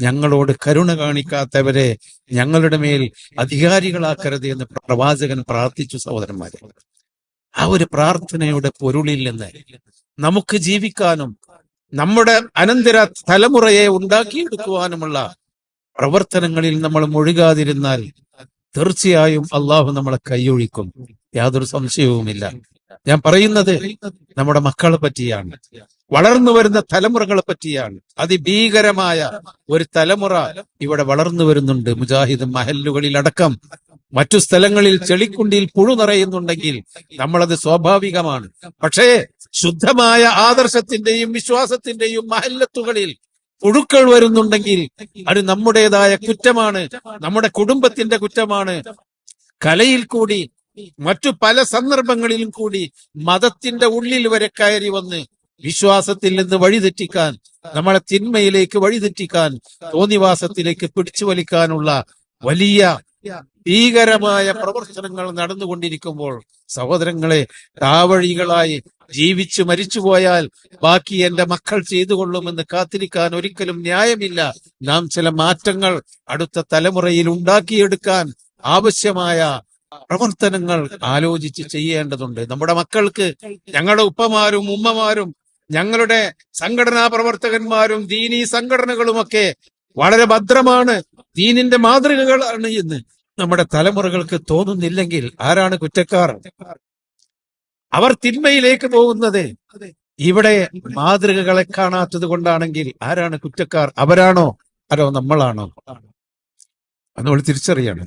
ഞങ്ങളോട് കരുണ കാണിക്കാത്തവരെ ഞങ്ങളുടെ മേൽ അധികാരികളാക്കരുത് എന്ന് പ്രവാചകൻ പ്രാർത്ഥിച്ചു സഹോദരന്മാരെ. ആ ഒരു പ്രാർത്ഥനയുടെ പൊരുളിൽ നിന്ന് നമുക്ക് ജീവിക്കാനും നമ്മുടെ അനന്തര തലമുറയെ ഉണ്ടാക്കിയെടുക്കുവാനുമുള്ള പ്രവർത്തനങ്ങളിൽ നമ്മൾ മുഴുകാതിരുന്നാൽ തീർച്ചയായും അള്ളാഹു നമ്മളെ കൈയൊഴിക്കും. യാതൊരു സംശയവുമില്ല. ഞാൻ പറയുന്നത് നമ്മുടെ മക്കളെ പറ്റിയാണ്. വളർന്നു വരുന്ന തലമുറകളെ പറ്റിയാണ്. അതിഭീകരമായ ഒരു തലമുറ ഇവിടെ വളർന്നു വരുന്നുണ്ട്. മുജാഹിദ് മഹല്ലുകളിലടക്കം മറ്റു സ്ഥലങ്ങളിൽ ചെളിക്കുണ്ടിയിൽ പുഴു നിറയുന്നുണ്ടെങ്കിൽ നമ്മളത് സ്വാഭാവികമാണ്. പക്ഷേ ശുദ്ധമായ ആദർശത്തിന്റെയും വിശ്വാസത്തിന്റെയും മഹല്ലത്തുകളിൽ പുഴുക്കൾ വരുന്നുണ്ടെങ്കിൽ അത് നമ്മുടേതായ കുറ്റമാണ്. നമ്മുടെ കുടുംബത്തിന്റെ കുറ്റമാണ്. കലയിൽ കൂടി മറ്റു പല സന്ദർഭങ്ങളിലും കൂടി മതത്തിന്റെ ഉള്ളിൽ വരെ കയറി വന്ന് വിശ്വാസത്തിൽ നിന്ന് വഴിതെറ്റിക്കാൻ നമ്മളെ തിന്മയിലേക്ക് വഴിതെറ്റിക്കാൻ തോന്നിവാസത്തിലേക്ക് പിടിച്ചു വലിക്കാനുള്ള വലിയ ഭീകരമായ പ്രവർത്തനങ്ങൾ നടന്നുകൊണ്ടിരിക്കുമ്പോൾ സഹോദരങ്ങളെ താവഴികളായി ജീവിച്ചു മരിച്ചുപോയാൽ ബാക്കി എന്റെ മക്കൾ ചെയ്തുകൊള്ളുമെന്ന് കാത്തിരിക്കാൻ ഒരിക്കലും ന്യായമില്ല. നാം ചില മാറ്റങ്ങൾ അടുത്ത തലമുറയിൽ ഉണ്ടാക്കിയെടുക്കാൻ ആവശ്യമായ പ്രവർത്തനങ്ങൾ ആലോചിച്ച് ചെയ്യേണ്ടതുണ്ട്. നമ്മുടെ മക്കൾക്ക് ഞങ്ങളുടെ ഉപ്പമാരും ഉമ്മമാരും ഞങ്ങളുടെ സംഘടനാ പ്രവർത്തകന്മാരും ദീനീ സംഘടനകളുമൊക്കെ വളരെ ഭദ്രമാണ്. ദീനിന്റെ മാതൃകകളാണ് എന്ന് നമ്മുടെ തലമുറകൾക്ക് തോന്നുന്നില്ലെങ്കിൽ ആരാണ് കുറ്റക്കാർ? അവർ തിന്മയിലേക്ക് പോകുന്നത് ഇവിടെ മാതൃകകളെ കാണാത്തത് കൊണ്ടാണെങ്കിൽ ആരാണ് കുറ്റക്കാർ? അവരാണോ? അതോ നമ്മളാണോ? നമ്മൾ തിരിച്ചറിയണം.